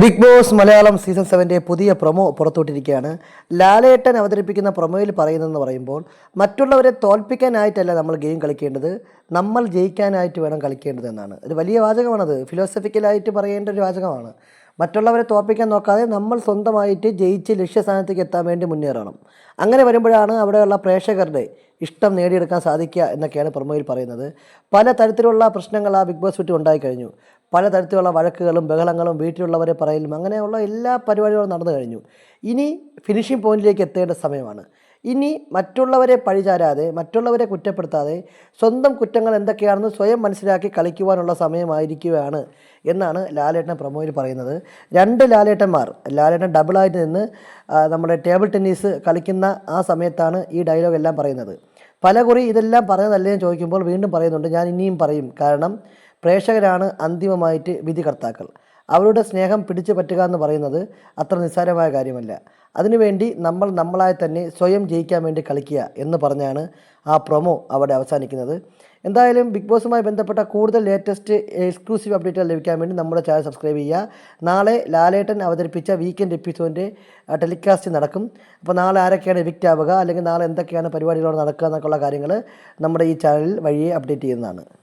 Big boss Malayalam season സെവന്റെ പുതിയ promo പുറത്തുവിട്ടിരിക്കുകയാണ്. ലാലേട്ടൻ അവതരിപ്പിക്കുന്ന പ്രൊമോയിൽ പറയുന്നതെന്ന് പറയുമ്പോൾ മറ്റുള്ളവരെ തോൽപ്പിക്കാനായിട്ടല്ല നമ്മൾ ഗെയിം കളിക്കേണ്ടത് നമ്മൾ ജയിക്കാനായിട്ട് വേണം കളിക്കേണ്ടത് എന്നാണ്. ഒരു വലിയ വാചകമാണത്. ഫിലോസഫിക്കലായിട്ട് പറയേണ്ട ഒരു വാചകമാണ്. മറ്റുള്ളവരെ തോൽപ്പിക്കാൻ നോക്കാതെ നമ്മൾ സ്വന്തമായിട്ട് ജയിച്ച് ലക്ഷ്യസ്ഥാനത്തേക്ക് എത്താൻ വേണ്ടി മുന്നേറണം. അങ്ങനെ വരുമ്പോഴാണ് അവിടെയുള്ള പ്രേക്ഷകരുടെ ഇഷ്ടം നേടിയെടുക്കാൻ സാധിക്കുക എന്നൊക്കെയാണ് പ്രൊമോയിൽ പറയുന്നത്. പല തരത്തിലുള്ള പ്രശ്നങ്ങൾ ആ ബിഗ് ബോസ് വീട്ടിൽ ഉണ്ടായിക്കഴിഞ്ഞു. പലതരത്തിലുള്ള വഴക്കുകളും ബഹളങ്ങളും വീട്ടിലുള്ളവരെ പറയലും അങ്ങനെയുള്ള എല്ലാ പരിപാടികളും നടന്നു കഴിഞ്ഞു. ഇനി ഫിനിഷിംഗ് പോയിന്റിലേക്ക് എത്തേണ്ട സമയമാണ്. ഇനി മറ്റുള്ളവരെ പഴിചാരാതെ മറ്റുള്ളവരെ കുറ്റപ്പെടുത്താതെ സ്വന്തം കുറ്റങ്ങൾ എന്തൊക്കെയാണെന്ന് സ്വയം മനസ്സിലാക്കി കളിക്കുവാനുള്ള സമയമായിരിക്കുകയാണ് എന്നാണ് ലാലേട്ടൻ പ്രമോയിൽ പറയുന്നത്. രണ്ട് ലാലേട്ടന്മാർ ലാലേട്ടൻ ഡബിളായിട്ട് നിന്ന് നമ്മുടെ ടേബിൾ ടെന്നീസ് കളിക്കുന്ന ആ സമയത്താണ് ഈ ഡയലോഗ് എല്ലാം പറയുന്നത്. പലകുറി ഇതെല്ലാം പറഞ്ഞതല്ലേ ചോദിക്കുമ്പോൾ വീണ്ടും പറയുന്നുണ്ട്. ഞാൻ ഇനിയും പറയും. കാരണം പ്രേക്ഷകരാണ് അന്തിമമായിട്ട് വിധികർത്താക്കൾ. അവരുടെ സ്നേഹം പിടിച്ചു പറ്റുക എന്ന് പറയുന്നത് അത്ര നിസ്സാരമായ കാര്യമല്ല. അതിനുവേണ്ടി നമ്മൾ നമ്മളായി തന്നെ സ്വയം ജയിക്കാൻ വേണ്ടി കളിക്കുക എന്ന് പറഞ്ഞാണ് ആ പ്രൊമോ അവിടെ അവസാനിക്കുന്നത്. എന്തായാലും ബിഗ് ബോസുമായി ബന്ധപ്പെട്ട കൂടുതൽ ലേറ്റസ്റ്റ് എക്സ്ക്ലൂസീവ് അപ്ഡേറ്റുകൾ ലഭിക്കാൻ വേണ്ടി നമ്മുടെ ചാനൽ സബ്സ്ക്രൈബ് ചെയ്യുക. നാളെ ലാലേട്ടൻ അവതരിപ്പിച്ച വീക്കെൻഡ് എപ്പിസോഡിന്റെ ടെലികാസ്റ്റ് നടക്കും. അപ്പോൾ നാളെ ആരൊക്കെയാണ് എവിക്റ്റ് ആവുക? അല്ലെങ്കിൽ നാളെ എന്തൊക്കെയാണ് പരിപാടികളോട് നടക്കുക എന്നൊക്കെയുള്ള കാര്യങ്ങൾ നമ്മുടെ ഈ ചാനലിൽ വഴിയെ അപ്ഡേറ്റ് ചെയ്യുന്നതാണ്.